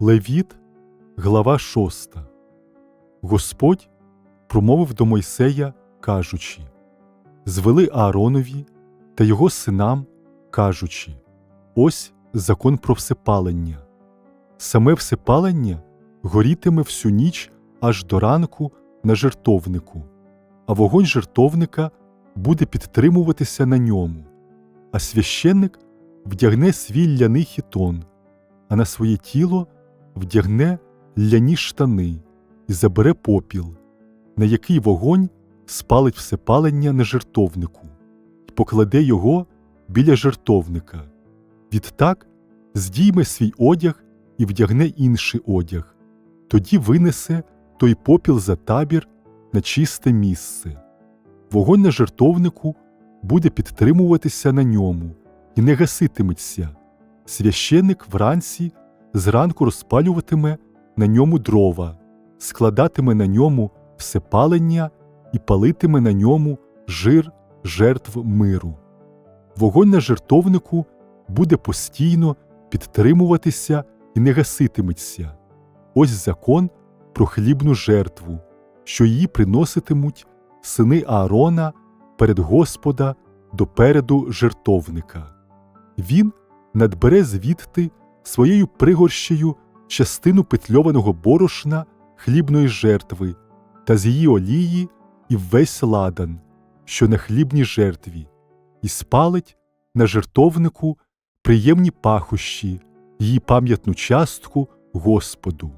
Левіт, глава 6. Господь промовив до Мойсея, кажучи: Звели Ааронові та його синам, кажучи: Ось закон про всепалення. Саме всепалення горітиме всю ніч аж до ранку на жертовнику, а вогонь жертовника буде підтримуватися на ньому, а священник вдягне свій ляний хітон, а на своє тіло вдягне ляні штани і забере попіл, на який вогонь спалить всепалення на жертовнику, і покладе його біля жертовника. Відтак здійме свій одяг і вдягне інший одяг, тоді винесе той попіл за табір на чисте місце. Вогонь на жертовнику буде підтримуватися на ньому і не гаситиметься. Священник вранці зранку розпалюватиме на ньому дрова, складатиме на ньому все палення і палитиме на ньому жир жертв миру. Вогонь на жертовнику буде постійно підтримуватися і не гаситиметься. Ось закон про хлібну жертву, що її приноситимуть сини Аарона перед Господа допереду жертовника. Він надбере звідти своєю пригорщею частину петльованого борошна хлібної жертви та з її олії і весь ладан, що на хлібній жертві, і спалить на жертовнику приємні пахощі, її пам'ятну частку Господу.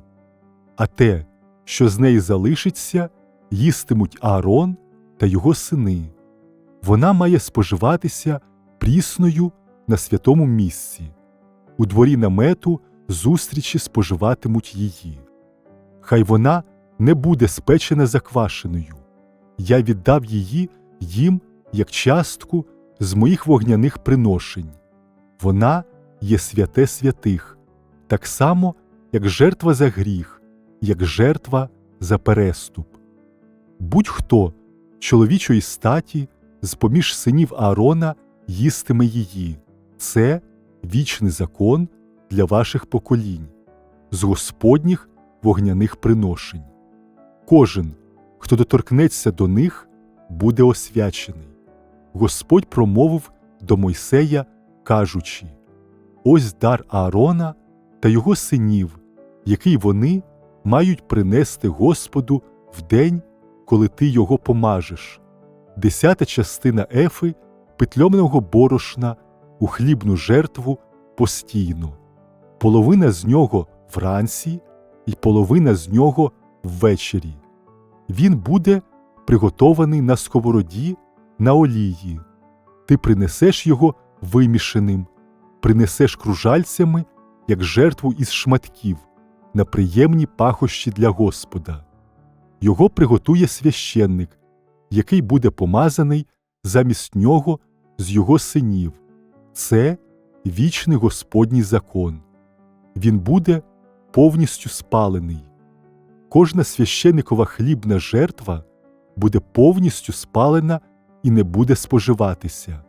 А те, що з неї залишиться, їстимуть Аарон та його сини. Вона має споживатися прісною на святому місці. У дворі намету зустрічі споживатимуть її. Хай вона не буде спечена заквашеною. Я віддав її їм як частку з моїх вогняних приношень. Вона є святе святих, так само, як жертва за гріх, як жертва за переступ. Будь-хто чоловічої статі з поміж синів Аарона їстиме її. Це вічний закон для ваших поколінь, з Господніх вогняних приношень. Кожен, хто доторкнеться до них, буде освячений. Господь промовив до Мойсея, кажучи: Ось дар Аарона та його синів, який вони мають принести Господу в день, коли ти його помажеш, десята частина ефи петльомного борошна у хлібну жертву постійно, половина з нього вранці і половина з нього ввечері. Він буде приготований на сковороді на олії. Ти принесеш його вимішаним, принесеш кружальцями, як жертву із шматків, на приємні пахощі для Господа. Його приготує священник, який буде помазаний замість нього з його синів. Це вічний Господній закон. Він буде повністю спалений. Кожна священникова хлібна жертва буде повністю спалена і не буде споживатися.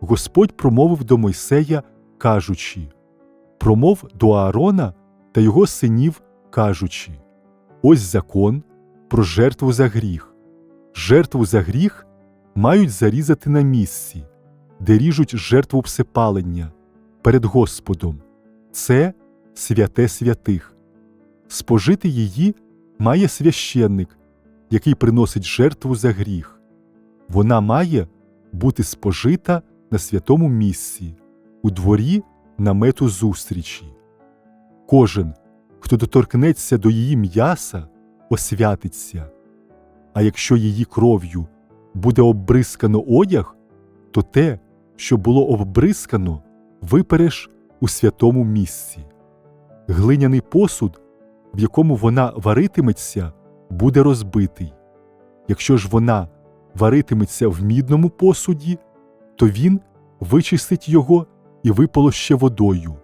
Господь промовив до Мойсея, кажучи: Промов до Аарона та його синів, кажучи: Ось закон про жертву за гріх. Жертву за гріх мають зарізати на місці, де ріжуть жертву всепалення перед Господом. Це святе святих. Спожити її має священник, який приносить жертву за гріх. Вона має бути спожита на святому місці, у дворі намету зустрічі. Кожен, хто доторкнеться до її м'яса, освятиться, а якщо її кров'ю буде оббризкано одяг, то те, що було оббризкано, випереш у святому місці. Глиняний посуд, в якому вона варитиметься, буде розбитий. Якщо ж вона варитиметься в мідному посуді, то він вичистить його і виполоще водою.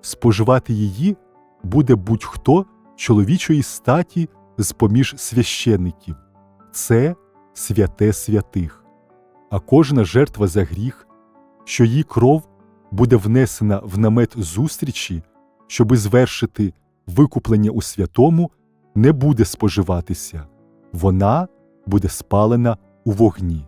Споживати її буде будь-хто чоловічої статі з поміж священиків. Це святе святих. А кожна жертва за гріх, що її кров буде внесена в намет зустрічі, щоби звершити викуплення у святому не буде споживатися, вона буде спалена у вогні.